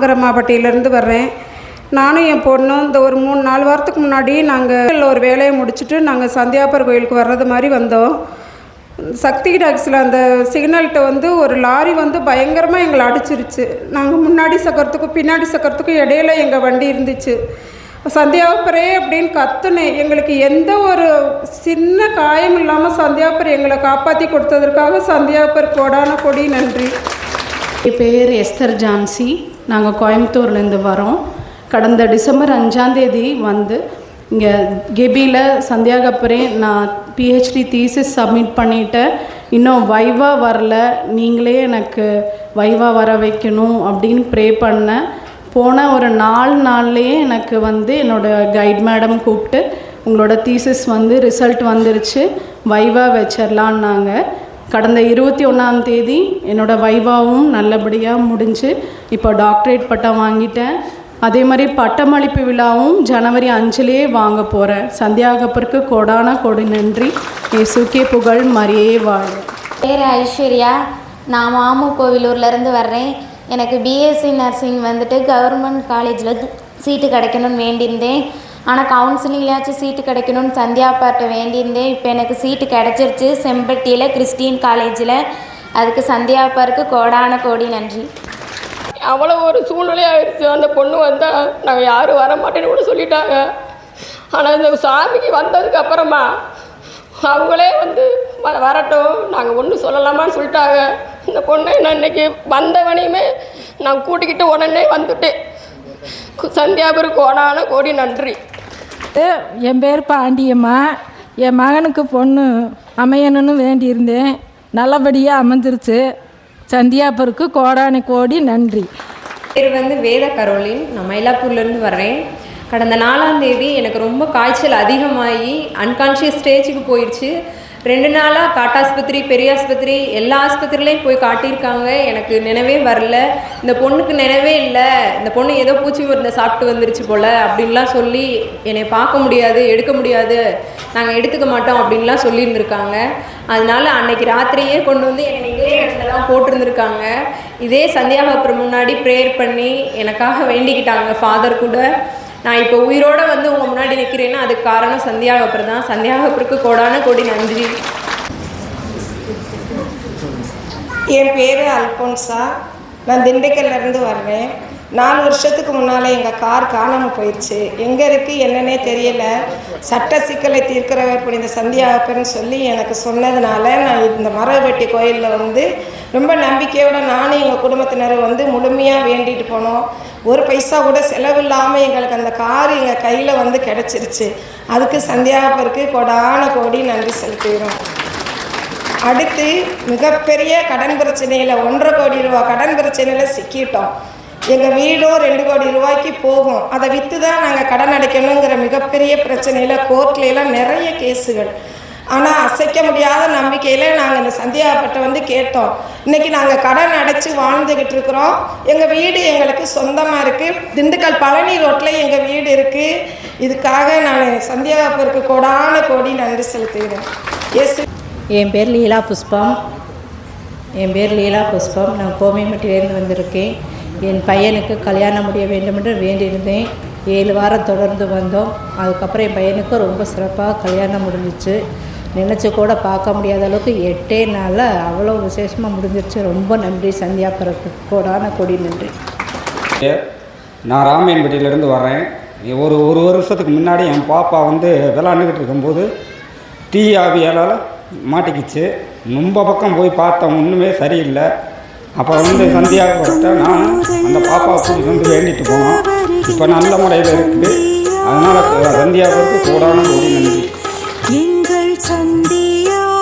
மாங்கரமாப்பட்டியிலேருந்து வர்றேன். நானும் என் பொண்ணும் இந்த ஒரு மூணு நாலு வாரத்துக்கு முன்னாடி நாங்கள் ஒரு வேலையை முடிச்சுட்டு நாங்கள் சந்தியாப்பர் கோயிலுக்கு வர்றது மாதிரி வந்தோம். சக்தி டாக்ஸில் அந்த சிக்னல்கிட்ட வந்து ஒரு லாரி வந்து பயங்கரமாக எங்களை அடிச்சிருச்சு. நாங்கள் முன்னாடி சக்கரத்துக்கும் பின்னாடி சக்கரத்துக்கும் இடையில எங்கள் வண்டி இருந்துச்சு. சந்தியாபுரே அப்படின்னு கத்துனேன். எங்களுக்கு எந்த ஒரு சின்ன காயம் இல்லாமல் சந்தியாபுரம் எங்களை காப்பாற்றி கொடுத்ததற்காக சந்தியாபுர் கோடான கொடி நன்றி. என் பேர் எஸ்தர் ஜான்சி. நாங்கள் கோயம்புத்தூர்லேருந்து வரோம். கடந்த டிசம்பர் அஞ்சாந்தேதி வந்து இங்கே கெபியில் சந்தியாகப்புறே நான் பிஹெச்டி தீசிஸ் சப்மிட் பண்ணிவிட்டேன் இன்னும் வைவா வரல. நீங்களே எனக்கு வைவா வர வைக்கணும் அப்படின்னு ப்ரே பண்ணேன். போன ஒரு நாலு நாள்லேயே எனக்கு வந்து என்னோடய கைட் மேடம் கூப்பிட்டு உங்களோட தீசஸ் வந்து ரிசல்ட் வந்துருச்சு. வைவா வச்சிடலான்னாங்க கடந்த இருபத்தி ஒன்றாம் தேதி என்னோட வைவாவும் நல்லபடியாக முடிஞ்சு இப்போ டாக்டரேட் பட்டம் வாங்கிட்டேன். அதே மாதிரி பட்டமளிப்பு விழாவும் ஜனவரி அஞ்சுலேயே வாங்க போகிறேன் சந்தியாகப்பருக்கு கொடான கொடி நன்றி. இயேசுக்கே புகழ் மரியே வாழ் பேர் ஐஸ்வர்யா. நான் மாமு கோவிலூர்லேருந்து வர்றேன். எனக்கு பிஎஸ்சி நர்சிங் வந்துட்டு கவர்மெண்ட் காலேஜில் சீட்டு கிடைக்கணும்னு வேண்டியிருந்தேன். ஆனால் கவுன்சிலிங்லையாச்சும் சீட்டு கிடைக்கணும்னு சந்தியாப்பாட்ட வேண்டியிருந்தேன். இப்போ எனக்கு சீட்டு கிடச்சிருச்சு. செம்பட்டியில் கிறிஸ்டின் காலேஜில் அதுக்கு சந்தியாப்பாருக்கு கோடான கோடி நன்றி. அவ்வளோ ஒரு சூழ்நிலை ஆயிடுச்சு. அந்த பொண்ணு வந்தால் நாங்கள் யாரும் வர மாட்டேன்னு கூட சொல்லிட்டாங்க. ஆனால் இந்த சாமிக்கு வந்ததுக்கு அப்புறமா அவங்களே வந்து வ வரட்டும். நாங்கள் ஒன்றும் சொல்லலாமான்னு சொல்லிட்டாங்க. இந்த பொண்ணை நான் இன்னைக்கு வந்தவனையுமே நான் கூட்டிக்கிட்டு உடனே வந்துட்டேன். சந்தியாபுருக்கு ஓனான கோடான கோடி நன்றி. என் பேர் பாண்டியம்மா. என் மகனுக்கு பொண்ணு அமையணும்னு வேண்டியிருந்தேன். நல்லபடியாக அமைஞ்சிருச்சு. சந்தியாப்பருக்கு கோடான கோடி நன்றி. பேர் வந்து வேத கரோலின். நான் மயிலாப்பூர்லேருந்து வர்றேன். கடந்த நாலாம் தேதி எனக்கு ரொம்ப காய்ச்சல் அதிகமாகி அன்கான்ஷியஸ் ஸ்டேஜுக்கு போயிடுச்சு. ரெண்டு நாளாக காட்டாஸ்பத்திரி பெரியாஸ்பத்திரி எல்லா ஆஸ்பத்திரிலையும் போய் காட்டியிருக்காங்க. எனக்கு நினைவே வரல. இந்த பொண்ணுக்கு நினைவே இல்லை. இந்த பொண்ணு ஏதோ பூச்சி மருந்தை சாப்பிட்டு வந்துருச்சு போல் அப்படின்லாம் சொல்லி என்னை பார்க்க முடியாது எடுக்க முடியாது. நாங்கள் எடுத்துக்க மாட்டோம் அப்படின்லாம் சொல்லியிருந்திருக்காங்க. அதனால அன்னைக்கு ராத்திரியே கொண்டு வந்து என்னை இதே இடத்துல தான் போட்டிருந்துருக்காங்க. இதே சந்தியாகப்புறம் முன்னாடி ப்ரேயர் பண்ணி எனக்காக வேண்டிக்கிட்டாங்க. ஃபாதர் கூட நான் இப்போ உயிரோட வந்து உங்கள் முன்னாடி நிற்கிறேன்னா அதுக்கு காரணம் சந்தியாகப்புறம் தான். சந்தியாகப்புறக்கு கோடான கோடி நன்றி. என் பேர் அல்போன்சா. நான் திண்டுக்கல்லேருந்து வர்றேன். நாலு வருஷத்துக்கு முன்னால் எங்கள் கார் காணாமல் போயிடுச்சு. எங்கே இருக்குது என்னன்னே தெரியல. சட்ட சிக்கலை தீர்க்கிறவர் புனித சந்தியாகப்பர்னு சொல்லி எனக்கு சொன்னதுனால நான் இந்த மரவெட்டி கோயிலில் வந்து ரொம்ப நம்பிக்கையோடு நானும் எங்கள் குடும்பத்தினர் வந்து முழுமையாக வேண்டிட்டு போனோம். ஒரு பைசா கூட செலவில்லாமல் எங்களுக்கு அந்த கார் எங்கள் கையில் வந்து கிடச்சிருச்சு. அதுக்கு சந்தியாபருக்கு கொடான கோடி நன்றி செலுத்துகிறோம். அடுத்து மிகப்பெரிய கடன் பிரச்சனையில் ஒன்றரை கோடி ரூபா கடன் பிரச்சனையில் சிக்கிட்டோம். எங்கள் வீடும் ரெண்டு கோடி ரூபாய்க்கு போகும். அதை விற்று தான் நாங்கள் கடன் அடைக்கணுங்கிற மிகப்பெரிய பிரச்சனையில் கோர்ட்லாம் நிறைய கேஸுகள். ஆனால் அசைக்க முடியாத நம்பிக்கையில் நாங்கள் இந்த சந்தியாப்பட்ட வந்து கேட்டோம். இன்றைக்கி நாங்கள் கடன் அடைச்சி வாழ்ந்துக்கிட்டு இருக்கிறோம். எங்கள் வீடு எங்களுக்கு சொந்தமாக இருக்குது திண்டுக்கல் பழனி ரோட்டில் எங்கள் வீடு இருக்குது இதுக்காக நான் சந்தியாப்பருக்கு கோடான கோடி நன்றி செலுத்துகிறேன். எஸ் என் பேர் லீலா புஷ்பம். என் பேர் லீலா புஷ்பம். நான் கோமைமட்டிலேருந்து வந்திருக்கேன். என் பையனுக்கு கல்யாணம் முடிய வேண்டும் என்று வேண்டியிருந்தேன். ஏழு வாரம் தொடர்ந்து வந்தோம். அதுக்கப்புறம் என் பையனுக்கு ரொம்ப சிறப்பாக கல்யாணம் முடிஞ்சிச்சு. நினச்சி கூட பார்க்க முடியாத அளவுக்கு எட்டே நாளில் அவ்வளோ விசேஷமாக முடிஞ்சிருச்சு. ரொம்ப நன்றி சந்தியா பிறகு. கோடான கொடி நன்றி. நான் ராமையன்பட்டியிலேருந்து வர்றேன். ஒரு ஒரு வருஷத்துக்கு முன்னாடி என் பாப்பா வந்து விளாண்டுக்கிட்டு இருக்கும்போது தீ ஆவியால் மாட்டிக்கிச்சு. ரொம்ப பக்கம் போய் பார்த்தோம். ஒன்றுமே சரியில்லை. அப்போ வந்து சந்தியாகிட்ட நான் அந்த பாப்பாவை கூட்டிட்டு வந்து வேண்டிட்டு போனோம். இப்போ நல்ல முறையில் இருக்குது. அதனால் சந்தியாவுக்கு கூடான ஒரு நன்றி. எங்கள் சந்தியா